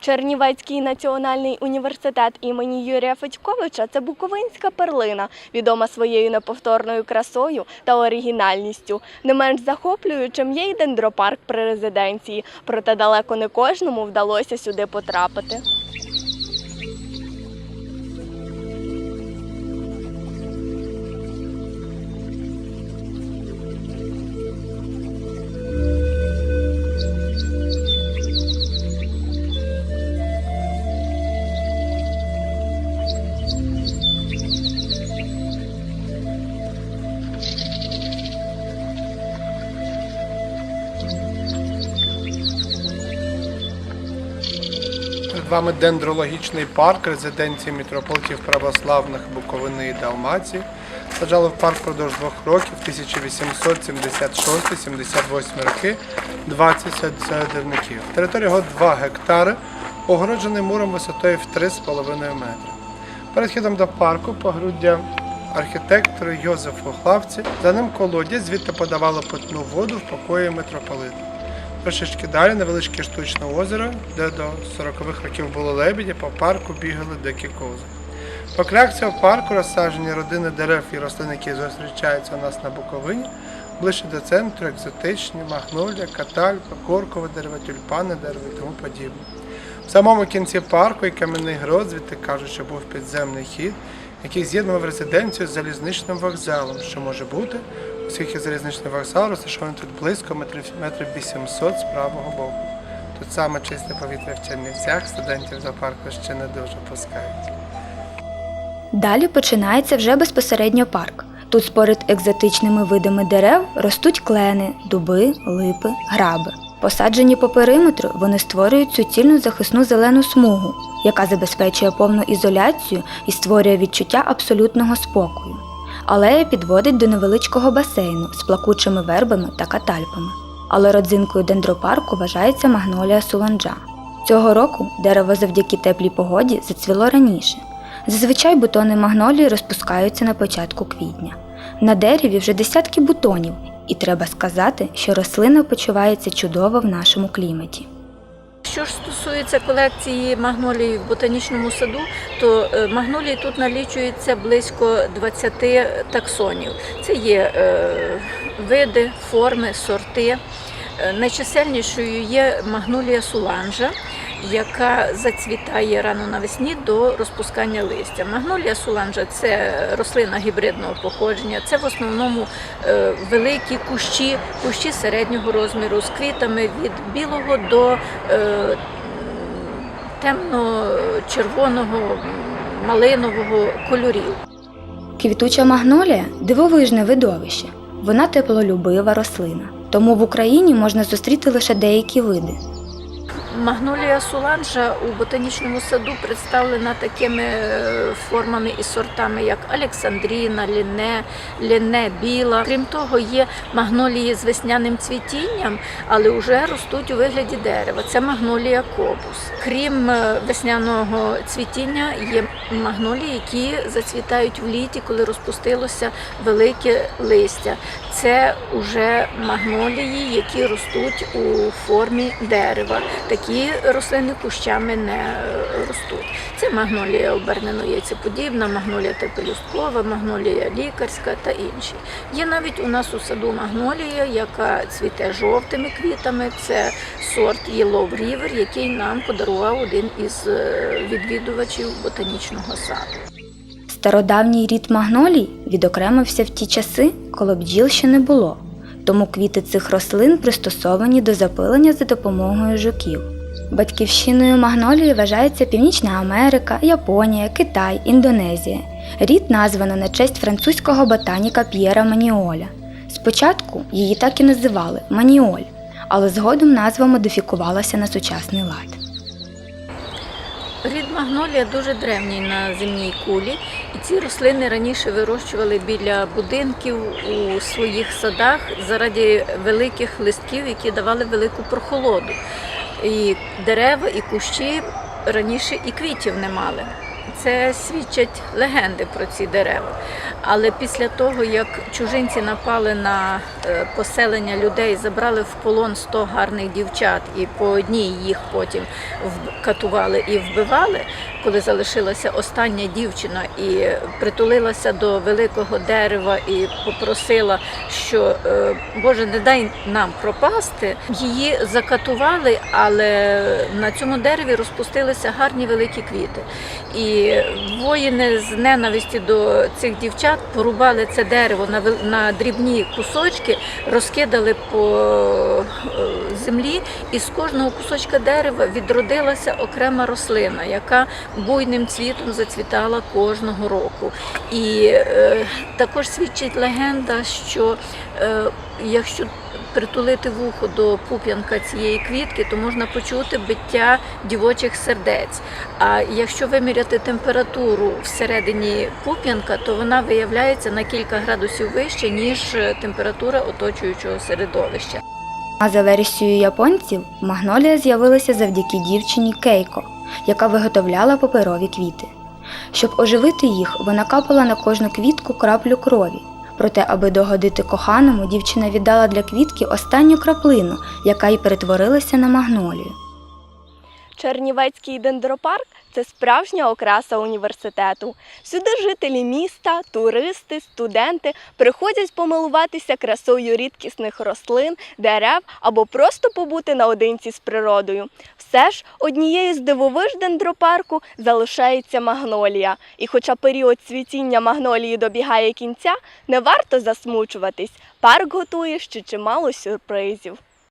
Чернівецький національний університет імені Юрія Федьковича це буковинська перлина, відома своєю неповторною красою та оригінальністю. Не менш захоплюючим є й дендропарк при резиденції, проте далеко не кожному вдалося сюди потрапити. Перед вами дендрологічний парк резиденції мітрополитів православних Буковини і Далмації. Саджали в парк впродовж двох років 1876-78 роки 20 садівників. Територія його 2 гектари, огороджений муром висотою в 3,5 метри. Перед вхідом до парку погруддя архітектору Йозефу Главці. За ним колодязь, звідти подавало питну воду в покої митрополита. Трошечки далі невеличке штучне озеро, де до 40-х років було лебеді, по парку бігали дикі кози. По крях парку розсаджені родини дерев і рослин, які зустрічаються у нас на Буковині. Ближче до центру екзотичні, магнолія, катальпа, коркове дерево, тюльпани дерево і тому подібне. В самому кінці парку і кам'яний грот, звідти кажуть, що був підземний хід, який з'єднував резиденцію з залізничним вокзалом, що може бути, оскільки залізничний вокзал розташований тут близько метрів, метрів 800 з правого боку. Тут саме чисте повітря в Чернівцях, студентів за парку ще не дуже пускають. Далі починається вже безпосередньо парк. Тут споряд екзотичними видами дерев ростуть клени, дуби, липи, граби. Посаджені по периметру, вони створюють суцільну захисну зелену смугу, яка забезпечує повну ізоляцію і створює відчуття абсолютного спокою. Алея підводить до невеличкого басейну з плакучими вербами та катальпами. Але родзинкою дендропарку вважається магнолія суланджа. Цього року дерево завдяки теплій погоді зацвіло раніше. Зазвичай бутони магнолії розпускаються на початку квітня. На дереві вже десятки бутонів, і треба сказати, що рослина почувається чудово в нашому кліматі. Що ж стосується колекції магнолій в ботанічному саду, то е, магнолій тут налічується близько 20 таксонів. Це є е, види, форми, сорти. Е, Найчисельнішою є магнолія суланжа, яка зацвітає рано навесні до розпускання листя. Магнолія суланжа це рослина гібридного походження. Це в основному е, великі кущі, кущі середнього розміру з квітами від білого до е, темно-червоного, малинового кольорів. Квітуча магнолія дивовижне видовище. Вона теплолюбива рослина, тому в Україні можна зустріти лише деякі види. Магнолія суланжа у ботанічному саду представлена такими е, формами і сортами, як Олександріна, Ліне, Ліне Біла. Крім того, є магнолії з весняним цвітінням, але вже ростуть у вигляді дерева. Це магнолія кобус. Крім е, весняного цвітіння, є магнолії, які зацвітають в літі, коли розпустилося велике листя. Це вже магнолії, які ростуть у формі дерева. Такі рослини кущами не е, ростуть. Це магнолія обернено яйцеподібна, магнолія тепелюсткова, магнолія лікарська та інші. Є навіть у нас у саду магнолія, яка цвіте жовтими квітами. Це сорт Yellow River, який нам подарував один із е, відвідувачів ботанічного саду. Стародавній рід магнолій відокремився в ті часи, коли бджіл ще не було, тому квіти цих рослин пристосовані до запилення за допомогою жуків. Батьківщиною магнолії вважається Північна Америка, Японія, Китай, Індонезія. Рід названо на честь французького ботаніка П'єра Маніоля. Спочатку її так і називали Маніоль, але згодом назва модифікувалася на сучасний лад. Рід магнолія дуже древній на земній кулі, і ці рослини раніше вирощували біля будинків у своїх садах заради великих листків, які давали велику прохолоду. І дерева, і кущі раніше і квітів не мали. Це свідчать легенди про ці дерева. Але після того, як чужинці напали на е, поселення людей, забрали в полон 100 гарних дівчат і по одній їх потім катували і вбивали, коли залишилася остання дівчина і притулилася до великого дерева і попросила, що е, Боже, не дай нам пропасти. Її закатували, але на цьому дереві розпустилися гарні великі квіти. І воїни з ненависті до цих дівчат порубали це дерево на, на дрібні кусочки, розкидали по е, землі, і з кожного кусочка дерева відродилася окрема рослина, яка буйним цвітом зацвітала кожного року. І е, також свідчить легенда, що е, якщо притулити вухо до пуп'янка цієї квітки, то можна почути биття дівочих сердець. А якщо виміряти температуру всередині пуп'янка, то вона виявляється на кілька градусів вище, ніж температура оточуючого середовища. А за версією японців, магнолія з'явилася завдяки дівчині Кейко, яка виготовляла паперові квіти. Щоб оживити їх, вона капала на кожну квітку краплю крові. Проте, аби догодити коханому, дівчина віддала для квітки останню краплину, яка й перетворилася на магнолію. Чернівецький дендропарк це справжня окраса університету. Сюди жителі міста, туристи, студенти приходять помилуватися красою рідкісних рослин, дерев або просто побути наодинці з природою. Все ж однією з дивовиж дендропарку залишається магнолія. І хоча період цвітіння магнолії добігає кінця, не варто засмучуватись. Парк готує ще чимало сюрпризів.